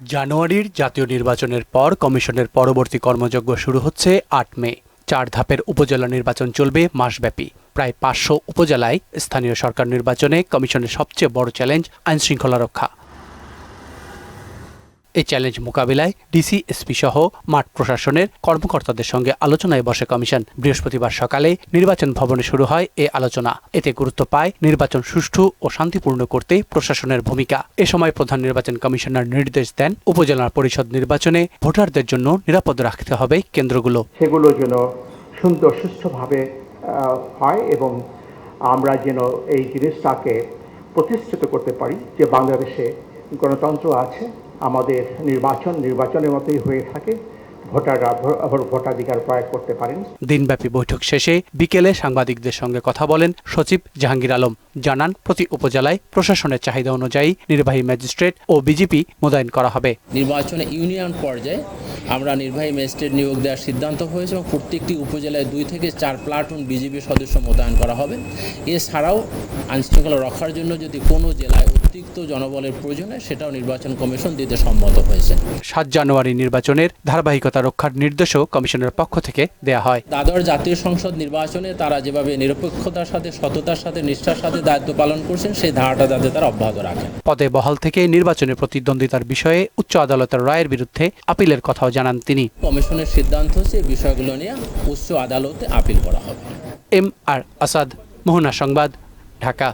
জানুয়ারির জাতীয় নির্বাচনের পর কমিশনের পরবর্তী কর্মযজ্ঞ শুরু হচ্ছে আট মে। চার ধাপের উপজেলা নির্বাচন চলবে মাসব্যাপী। প্রায় পাঁচশো উপজেলায় স্থানীয় সরকার নির্বাচনে কমিশনের সবচেয়ে বড় চ্যালেঞ্জ আইনশৃঙ্খলা রক্ষা। এই চ্যালেঞ্জ মোকাবিলায় ডিসি, এসপি সহ মাঠ প্রশাসনের কর্মকর্তাদের সঙ্গে আলোচনায় বসে কমিশন। বৃহস্পতিবার সকালে নির্বাচন ভবনে শুরু হয় এ আলোচনা। এতে গুরুত্ব পায় নির্বাচন সুষ্ঠু ও শান্তিপূর্ণ করতে প্রশাসনের ভূমিকা। এ সময় প্রধান নির্বাচন কমিশনার নির্দেশ দেন উপজেলা পরিষদ নির্বাচনে ভোটারদের জন্য নিরাপদ রাখতে হবে কেন্দ্রগুলো। সেগুলো যেন সুন্দর সুস্থভাবে হয় এবং আমরা যেন এই জিনিসটাকে প্রতিষ্ঠিত করতে পারি যে বাংলাদেশে গণতন্ত্র আছে আমাদের নির্বাচন নির্বাচনের মতোই হয়ে থাকে। ভোটাররা ভোটাধিকার প্রয়োগ করতে পারেন। দিনব্যাপী বৈঠক শেষে বিকেলে সাংবাদিকদের সঙ্গে কথা বলেন সচিব জাহাঙ্গীর আলম। জানান প্রতি উপজেলায় প্রশাসনের চাহিদা অনুযায়ী নির্বাহী ম্যাজিস্ট্রেট ও বিজেপি মোতায়েন করা হবে। নির্বাচনে ইউনিয়ন পর্যায়ে আমরা নির্বাহী ম্যাজিস্ট্রেট নিয়োগ দেওয়ার সিদ্ধান্ত হয়েছে এবং প্রত্যেকটি উপজেলায় দুই থেকে চার প্লাটুন বিজেপি সদস্য মোতায়েন করা হবে। এছাড়াও আইনশৃঙ্খলা রক্ষার জন্য যদি কোনো জেলায় অতিরিক্ত জনবলের প্রয়োজনে সেটাও নির্বাচন কমিশন দিতে সম্মত হয়েছে। সাত জানুয়ারি নির্বাচনের ধারাবাহিকতা রক্ষার নির্দেশও কমিশনের পক্ষ থেকে দেয়া হয়। দাদর জাতীয় সংসদ নির্বাচনে তারা যেভাবে নিরপেক্ষতার সাথে সততার সাথে নিষ্ঠার সাথে দায়িত্ব পালন করছেন সেই ধারাটা যাতে তারা অব্যাহত রাখেন। পদে বহাল থেকে নির্বাচনে প্রতিদ্বন্দ্বিতার বিষয়ে উচ্চ আদালতের রায়ের বিরুদ্ধে আপিলের কথাও জানান তিনি। কমিশনের সিদ্ধান্ত হচ্ছে এই বিষয়গুলো নিয়ে উচ্চ আদালতে আপিল করা হবে। এম আর আসাদ মোহনা সংবাদ ঢাকা।